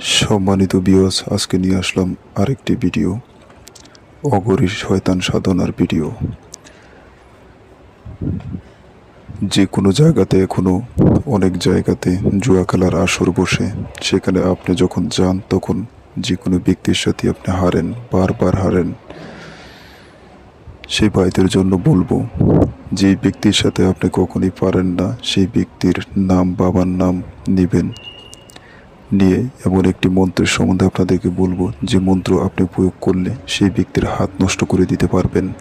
সম্মানিত বিয়স আজকে নিয়ে আসলাম আরেকটি ভিডিও অগরীর শয়তান সাধনার ভিডিও যে কোনো জায়গাতে এখনও অনেক জায়গাতে জুয়া খেলার আসর বসে, সেখানে আপনি যখন যান, তখন যে কোনো ব্যক্তির সাথে আপনি হারেন, বারবার হারেন, সেই ভাইদের জন্য বলব, যে ব্যক্তির সাথে আপনি কখনই পারেন না, সেই ব্যক্তির নাম, বাবার নাম নেবেন। নিয়ে এমন একটি মন্ত্রের সম্বন্ধে আপনাদেরকে বলব, যে মন্ত্র আপনি প্রয়োগ করলে সেই ব্যক্তির হাত নষ্ট করে দিতে পারবেন।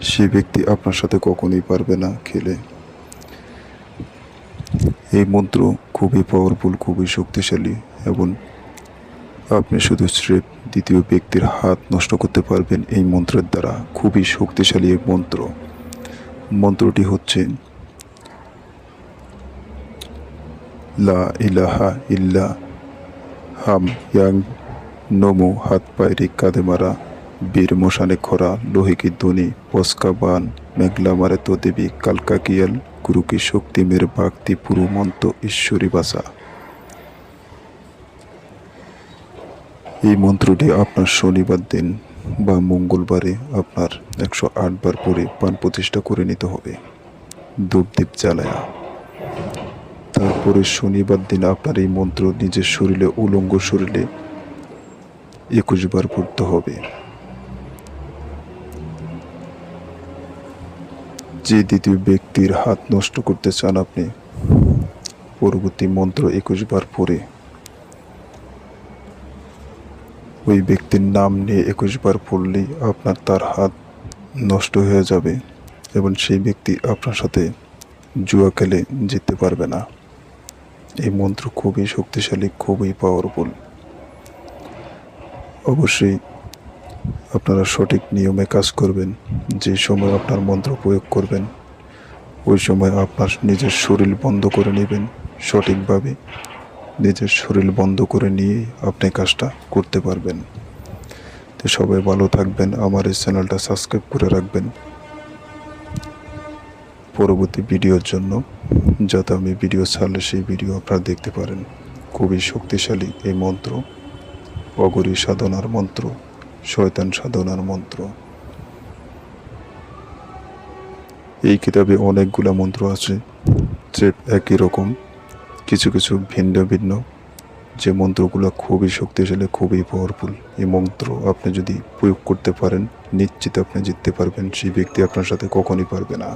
সেই ব্যক্তি আপনার সাথে কখনোই পারবে না খেলে। এই মন্ত্র খুবই পাওয়ারফুল খুবই শক্তিশালী এবং আপনি শুধু স্রেফ দ্বিতীয় ব্যক্তির হাত নষ্ট করতে পারবেন এই মন্ত্রের দ্বারা। খুবই শক্তিশালী এই মন্ত্র। মন্ত্রটি হচ্ছে লা ইলাহা ইল্লা হাম ইয়াং নমো হাত পায়রি কাঁধে মারা, বীর মশানে খরা লোহিকি ধ্বনি পস্কা বান, মেঘলা মারে তো দেবী, কালকা কিয়াল শক্তি, মের ভক্তি পুরু মন্ত ঈশ্বরী বাসা। এই মন্ত্রটি আপনার শনিবার দিন বা মঙ্গলবারে আপনার একশো আট বার পরে পান প্রতিষ্ঠা করে নিতে হবে। ধূপদীপ জ্বালায়া। তারপরে শনিবার দিন আপনার এই মন্ত্র নিজের শরীরে, উলঙ্গ শরীরে একুশ বার পড়তে হবে। যে দ্বিতীয় ব্যক্তির হাত নষ্ট করতে চান আপনি, পরবর্তী মন্ত্র একুশ বার পরে ওই ব্যক্তির নাম নিয়ে একুশ বার পড়লেই আপনার তার হাত নষ্ট হয়ে যাবে এবং সেই ব্যক্তি আপনার সাথে জুয়া খেলে জিততে পারবে না। এই মন্ত্র খুবই শক্তিশালী, খুবই পাওয়ারফুল অবশ্যই আপনারা সঠিক নিয়মে কাজ করবেন, যে সময় আপনার মন্ত্র প্রয়োগ করবেন, ওই সময় আপনার নিজের শরীর বন্ধ করে নেবেন, সঠিকভাবে নিজের শরীর বন্ধ করে নিয়ে আপনি কাজটা করতে পারবেন। তো সবাই ভালো থাকবেন, আমার এই চ্যানেলটা সাবস্ক্রাইব করে রাখবেন। পরবর্তী ভিডিওর জন্য, যাতে আমি ভিডিও ছাড়লে সেই ভিডিও আপনারা দেখতে পারেন। খুবই শক্তিশালী এই মন্ত্র, অগরী সাধনার মন্ত্র, শয়তান সাধনার মন্ত্র। এই কিতাবে অনেকগুলা মন্ত্র আছে, যে একই রকম, কিছু কিছু ভিন্ন ভিন্ন। যে মন্ত্রগুলো খুবই শক্তিশালী, খুবই পাওয়ারফুল এই মন্ত্র আপনি যদি প্রয়োগ করতে পারেন, নিশ্চিত আপনি জিততে পারবেন, সেই ব্যক্তি আপনার সাথে কখনই পারবে না।